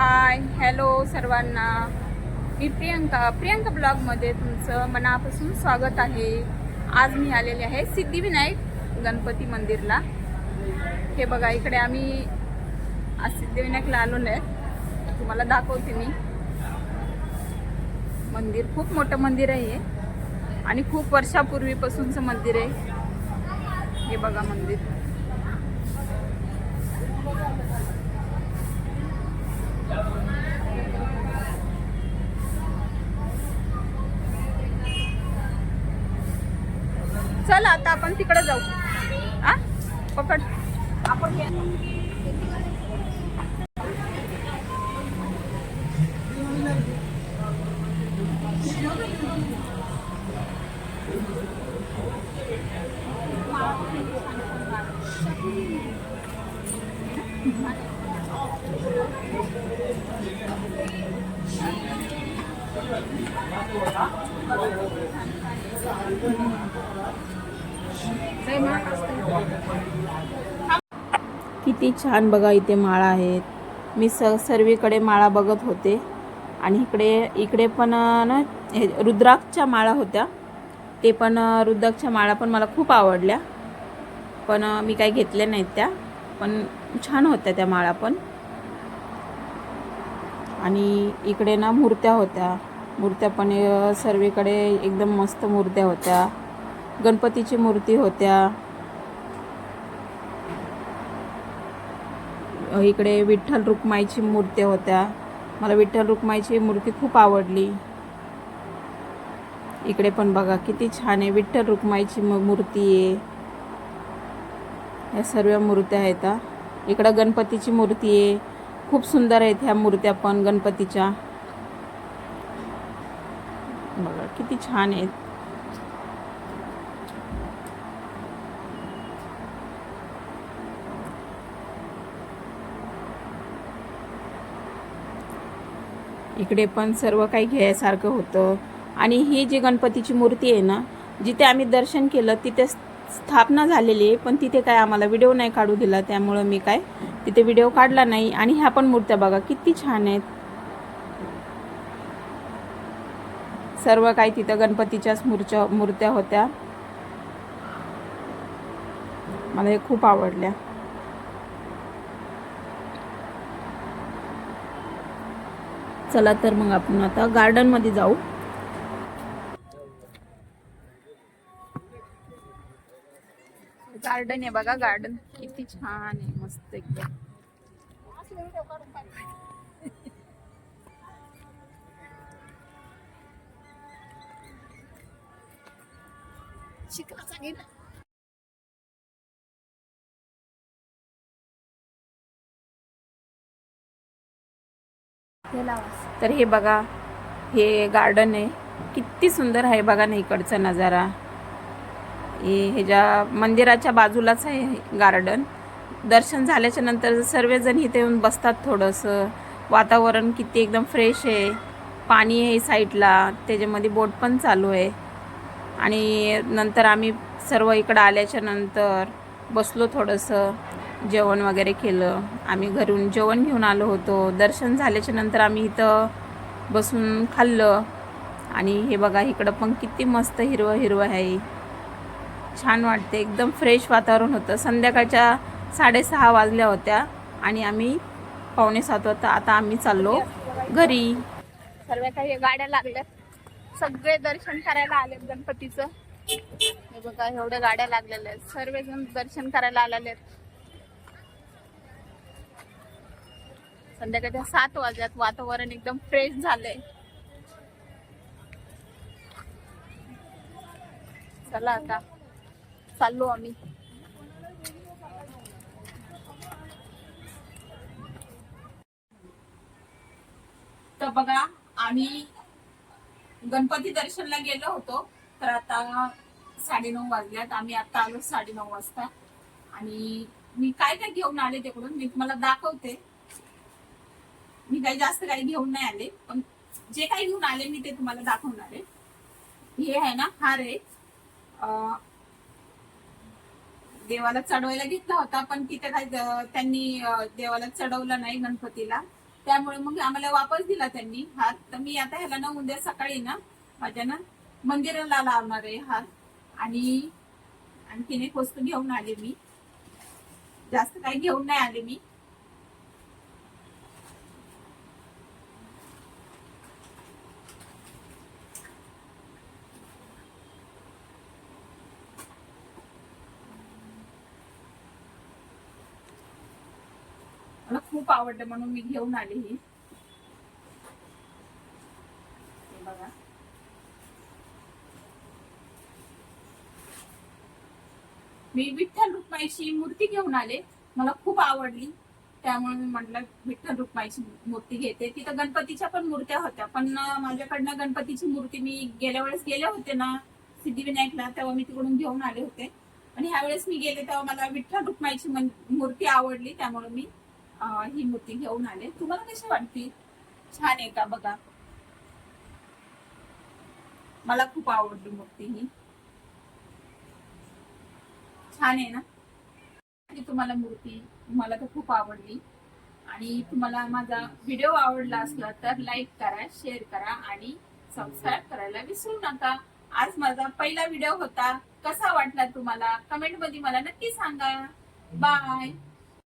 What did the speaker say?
Hi hello सर्वांना. मी प्रियंका. प्रियंका ब्लॉगमध्ये तुमचं मनापासून स्वागत आहे. आज मी आलेले आहे सिद्धिविनायक गणपती मंदिरला. हे बघा इकडे आम्ही आज सिद्धिविनायकला आलेलो आहे. तुम्हाला दाखवते मी. मंदिर खूप मोठं मंदिर आहे आणि खूप वर्षापूर्वीपासूनचं मंदिर आहे. हे बघा मंदिर. चल आता आपण तिकडे जाऊ. आ? पकड. आपण किती छान बघा इथे माळा आहेत. मी स सर्वीकडे माळा बघत होते. आणि इकडे इकडे पण ना हे रुद्राक्षच्या माळा होत्या. ते पण रुद्राक्षच्या माळा पण मला खूप आवडल्या. पण मी काही घेतल्या नाहीत त्या. पण छान होत्या त्या माळा पण. आणि इकडे ना मूर्त्या होत्या. मूर्त्या पण सर्वीकडे एकदम मस्त मूर्त्या होत्या. गणपतीची मूर्ती होत्या. इकडे विठ्ठल रुक्माईची मूर्त्या होत्या. मला विठ्ठल रुक्माईची मूर्ती खूप आवडली. इकडे पण बघा किती छान आहे. विठ्ठल रुक्माईची मूर्ती आहे. या सर्व मूर्त्या आहेत इकडं गणपतीची मूर्ती आहे. खूप सुंदर आहेत ह्या मूर्त्या पण गणपतीच्या बघा किती छान आहेत. इकडे पण सर्व काही घ्यायसारखं होतं. आणि ही जी गणपतीची मूर्ती आहे ना जिथे आम्ही दर्शन केलं तिथे स्थापना झालेली आहे पण तिथे काय आम्हाला व्हिडिओ नाही काढू दिला त्यामुळं मी काय तिथे व्हिडिओ काढला नाही. आणि ह्या पण मूर्त्या बघा किती छान आहेत. सर्व काही तिथं गणपतीच्याच मूर्त्या मूर्त्या होत्या. मला हे खूप आवडल्या. चला तर मग आपण आता गार्डनमध्ये जाऊ. गार्डन आहे बघा गार्डन किती छान आहे मस्त एकदम. शिकला सांगेल तर हे बघा हे गार्डन आहे. किती सुंदर आहे बघा ना इकडचा नजारा. हे ह्याच्या मंदिराच्या बाजूलाच आहे गार्डन दर्शन झाल्याच्यानंतर सर्वजण इथे येऊन बसतात थोडंसं. वातावरण किती एकदम फ्रेश आहे. पाणी आहे साईडला त्याच्यामध्ये बोट पण चालू आहे. आणि नंतर आम्ही सर्व इकडं आल्याच्यानंतर बसलो थोडंसं जेवण वगैरे केलं. आम्ही घरून जेवण घेऊन आलो होतो. दर्शन झाल्याच्यानंतर आम्ही इथं बसून खाल्लं. आणि हे बघा इकडं पण किती मस्त हिरवं हिरवं आहे. छान वाटते एकदम फ्रेश वातावरण होतं. संध्याकाळच्या साडेसहा वाजल्या होत्या आणि आम्ही पावणे सात वाजता आता आम्ही चाललो घरी. सर्व काही गाड्या लागल्यात. सगळे दर्शन करायला आले गणपतीचं. हे बघा एवढ्या गाड्या लागलेल्या आहेत. सर्वजण दर्शन करायला आलेले आहेत. संध्याकाळच्या सात वाजल्यात. वातावरण एकदम फ्रेश झालंय. चला आता. चाललो आम्ही. तर बघा आम्ही गणपती दर्शनला गेलो होतो तर आता साडेनऊ वाजल्यात. आम्ही आता आलो साडेनऊ वाजता. आणि मी काय काय घेऊन आले तिकडून मी तुम्हाला दाखवते. मी काही जास्त काही घेऊन नाही आले पण जे काही घेऊन आले मी ते तुम्हाला दाखवणार आहे. हे आहे ना हार आहे देवाला चढवायला घेतला होता पण तिथे काही त्यांनी देवाला चढवलं नाही गणपतीला. त्यामुळे मग आम्हाला वापस दिला त्यांनी हार. तर मी आता ह्याला ना उद्या सकाळी ना माझ्या ना मंदिराला लावणार आहे हार. आणि आणखीन एक वस्तू घेऊन आले मी. जास्त काही घेऊन नाही आले मी. मला खूप आवडलं म्हणून मी घेऊन आले ही. बघा. मी विठ्ठल रुक्माईची मूर्ती घेऊन आले. मला खूप आवडली. त्यामुळे मी म्हटलं विठ्ठल रुक्माईची मूर्ती घेते. तिथं गणपतीच्या पण मूर्त्या होत्या पण माझ्याकडनं गणपतीची मूर्ती मी गेल्या वेळेस गेले होते ना सिद्धिविनायकला तेव्हा मी तिकडून घेऊन आले होते. आणि ह्यावेळेस मी गेले तेव्हा मला विठ्ठल रुक्माईची मूर्ती आवडली त्यामुळे मी ही मूर्ती घेऊन आले. तुम्हाला कशी वाटते छान आहे का बघा? मला खूप आवडली मूर्ती ही. छान आहे ना? तुम्हाला मूर्ती मला तर खूप आवडली. आणि तुम्हाला माझा व्हिडिओ आवडला असला तर लाईक करा शेअर करा आणि सबस्क्राईब करायला विसरू नका. आज माझा पहिला व्हिडिओ होता. कसा वाटला तुम्हाला? कमेंटमध्ये मला नक्की सांगा. बाय!